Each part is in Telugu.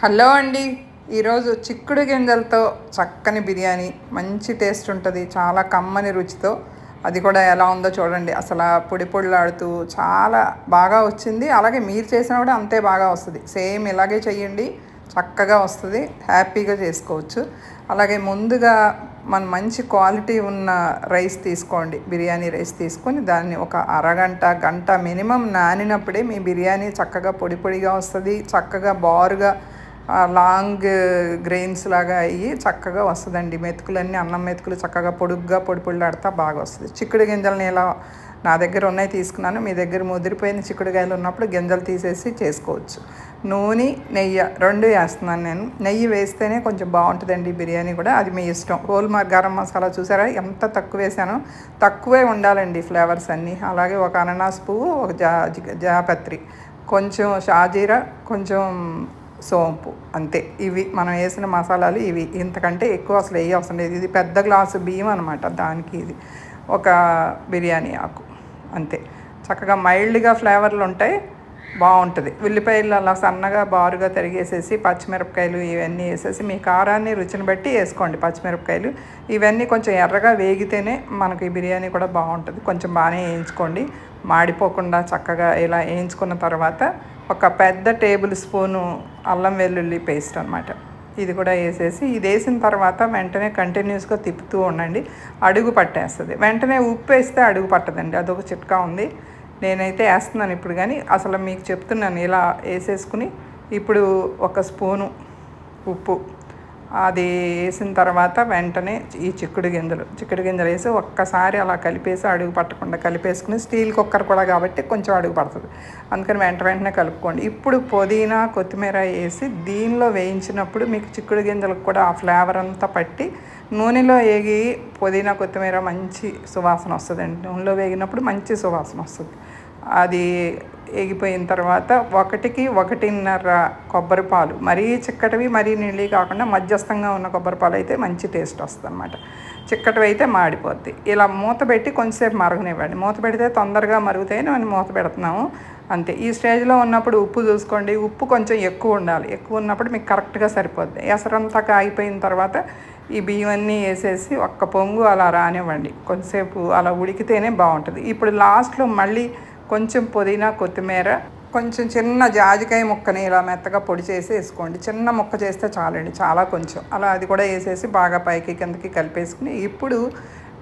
హలో అండి. ఈరోజు చిక్కుడు గింజలతో చక్కని బిర్యానీ. మంచి టేస్ట్ ఉంటుంది. చాలా కమ్మని రుచితో. అది కూడా ఎలా ఉందో చూడండి. అసలు పొడి పొడిలాడుతూ చాలా బాగా వచ్చింది. అలాగే మీరు చేసినా కూడా అంతే బాగా వస్తుంది. సేమ్ ఇలాగే చెయ్యండి చక్కగా వస్తుంది. హ్యాపీగా చేసుకోవచ్చు. అలాగే ముందుగా మన మంచి క్వాలిటీ ఉన్న రైస్ తీసుకోండి. బిర్యానీ రైస్ తీసుకొని దాన్ని ఒక అరగంట గంట మినిమం నానినప్పుడే మీ బిర్యానీ చక్కగా పొడి పొడిగా వస్తుంది. చక్కగా బారుగా లాంగ్ గ్రెయిన్స్ లాగా అయ్యి చక్కగా వస్తుందండి. మెతుకులన్నీ అన్నం మెతుకులు చక్కగా పొడుగ్గా పొడి పొడిలాడుతా బాగా వస్తుంది. చిక్కుడు గింజలని ఇలా నా దగ్గర ఉన్నాయి తీసుకున్నాను. మీ దగ్గర ముదిరిపోయిన చిక్కుడుకాయలు ఉన్నప్పుడు గింజలు తీసేసి చేసుకోవచ్చు. నూనె నెయ్యి రెండు వేస్తున్నాను నేను. నెయ్యి వేస్తేనే కొంచెం బాగుంటుందండి బిర్యానీ కూడా. అది మీ ఇష్టం. హోల్ మార్ గరం మసాలా చూసారా? ఎంత తక్కువ వేసానో. తక్కువే ఉండాలండి ఫ్లేవర్స్ అన్నీ. అలాగే ఒక అనానాస్ పువ్వు ఒక జా జాపత్రి కొంచెం షాజీరా కొంచెం సోంపు అంతే. ఇవి మనం వేసిన మసాలాలు ఇవి. ఇంతకంటే ఎక్కువ అసలు వేయ అవసరం లేదు. ఇది పెద్ద గ్లాసు బియ్యం అనమాట దానికి ఇది. ఒక బిర్యానీ ఆకు అంతే. చక్కగా మైల్డ్గా ఫ్లేవర్లు ఉంటాయి బాగుంటుంది. ఉల్లిపాయలు అలా సన్నగా బారుగా తరిగేసేసి పచ్చిమిరపకాయలు ఇవన్నీ వేసేసి మీ కారాన్ని రుచిని బట్టి వేసుకోండి పచ్చిమిరపకాయలు. ఇవన్నీ కొంచెం ఎర్రగా వేగితేనే మనకి బిర్యానీ కూడా బాగుంటుంది. కొంచెం బాగానే వేయించుకోండి. మాడిపోకుండా చక్కగా ఇలా వేయించుకున్న తర్వాత ఒక పెద్ద టేబుల్ స్పూను అల్లం వెల్లుల్లి పేస్ట్ అనమాట ఇది కూడా వేసేసి ఇది వేసిన తర్వాత వెంటనే కంటిన్యూస్గా తిప్పుతూ ఉండండి. అడుగు పట్టేస్తుంది. వెంటనే ఉప్పు వేస్తే అడుగు పట్టదండి. అదొక చిట్కా ఉంది. నేనైతే వేస్తున్నాను ఇప్పుడు కానీ అసలు మీకు చెప్తున్నాను. ఇలా వేసేసుకుని ఇప్పుడు ఒక స్పూను ఉప్పు అది వేసిన తర్వాత వెంటనే ఈ చిక్కుడు గింజలు చిక్కుడు గింజలు వేసి ఒక్కసారి అలా కలిపేసి అడుగు పట్టకుండా కలిపేసుకుని స్టీల్ కుక్కర్ కూడా కాబట్టి కొంచెం అడుగు పడుతుంది. అందుకని వెంట వెంటనే కలుపుకోండి. ఇప్పుడు పుదీనా కొత్తిమీర వేసి దీనిలో వేయించినప్పుడు మీకు చిక్కుడు గింజలకు కూడా ఆ ఫ్లేవర్ అంతా పట్టి నూనెలో వేగి పుదీనా కొత్తిమీర మంచి సువాసన వస్తుందండి. నూనెలో వేగినప్పుడు మంచి సువాసన వస్తుంది. అది ఎగిపోయిన తర్వాత ఒకటికి ఒకటిన్నర కొబ్బరి పాలు మరీ చిక్కటివి మరీ నీళ్ళు కాకుండా మధ్యస్థంగా ఉన్న కొబ్బరి పాలు అయితే మంచి టేస్ట్ వస్తుంది అనమాట చిక్కటివి అయితే మాడిపోద్ది. ఇలా మూత పెట్టి కొంచెంసేపు మరగనివ్వండి. మూత పెడితే తొందరగా మరుగుతాయని మనం మూత పెడుతున్నాము. అంతే. ఈ స్టేజ్లో ఉన్నప్పుడు ఉప్పు చూసుకోండి. ఉప్పు కొంచెం ఎక్కువ ఉండాలి. ఎక్కువ ఉన్నప్పుడు మీకు కరెక్ట్గా సరిపోద్ది. ఎసరంతా కాగిపోయిన తర్వాత ఈ బియ్యం అన్నీ వేసేసి ఒక్క పొంగు అలా రానివ్వండి. కొంచెంసేపు అలా ఉడికితేనే బాగుంటుంది. ఇప్పుడు లాస్ట్లో మళ్ళీ కొంచెం పుదీనా కొత్తిమీర కొంచెం చిన్న జాజికాయ ముక్కని ఇలా మెత్తగా పొడి చేసి వేసుకోండి చిన్న ముక్క చేస్తే చాలండి చాలా కొంచెం. అలా అది కూడా వేసేసి బాగా పైకి కిందకి కలిపేసుకుని ఇప్పుడు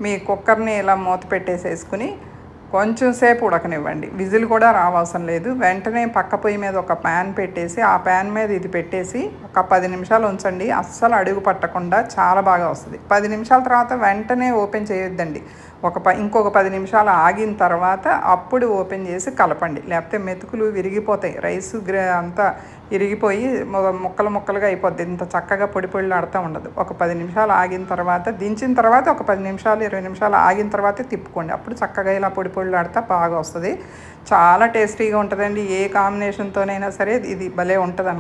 మీ కుక్కర్ని ఇలా మూత పెట్టేసేసుకుని కొంచెం సేపు ఉడకనివ్వండి. విజిల్ కూడా రావాల్సిన లేదు. వెంటనే పక్క పొయ్యి మీద ఒక ప్యాన్ పెట్టేసి ఆ ప్యాన్ మీద ఇది పెట్టేసి ఒక పది నిమిషాలు ఉంచండి. అస్సలు అడుగు పట్టకుండా చాలా బాగా వస్తుంది. పది నిమిషాల తర్వాత వెంటనే ఓపెన్ చేయొద్దండి. ఒక ప ఇంకొక పది నిమిషాలు ఆగిన తర్వాత అప్పుడు ఓపెన్ చేసి కలపండి. లేకపోతే మెతుకులు విరిగిపోతాయి. రైస్ గ్రే అంతా విరిగిపోయి ముక్కలు ముక్కలుగా అయిపోద్ది. ఇంత చక్కగా పొడి పొడిలాడుతూ ఉండదు. ఒక పది నిమిషాలు ఆగిన తర్వాత దించిన తర్వాత ఒక పది నిమిషాలు ఇరవై నిమిషాలు ఆగిన తర్వాత తిప్పుకోండి. అప్పుడు చక్కగా ఇలా పొడి పొడిలాడుతా బాగా వస్తుంది. చాలా టేస్టీగా ఉంటుందండి. ఏ కాంబినేషన్తోనైనా సరే ఇది భలే ఉంటుంది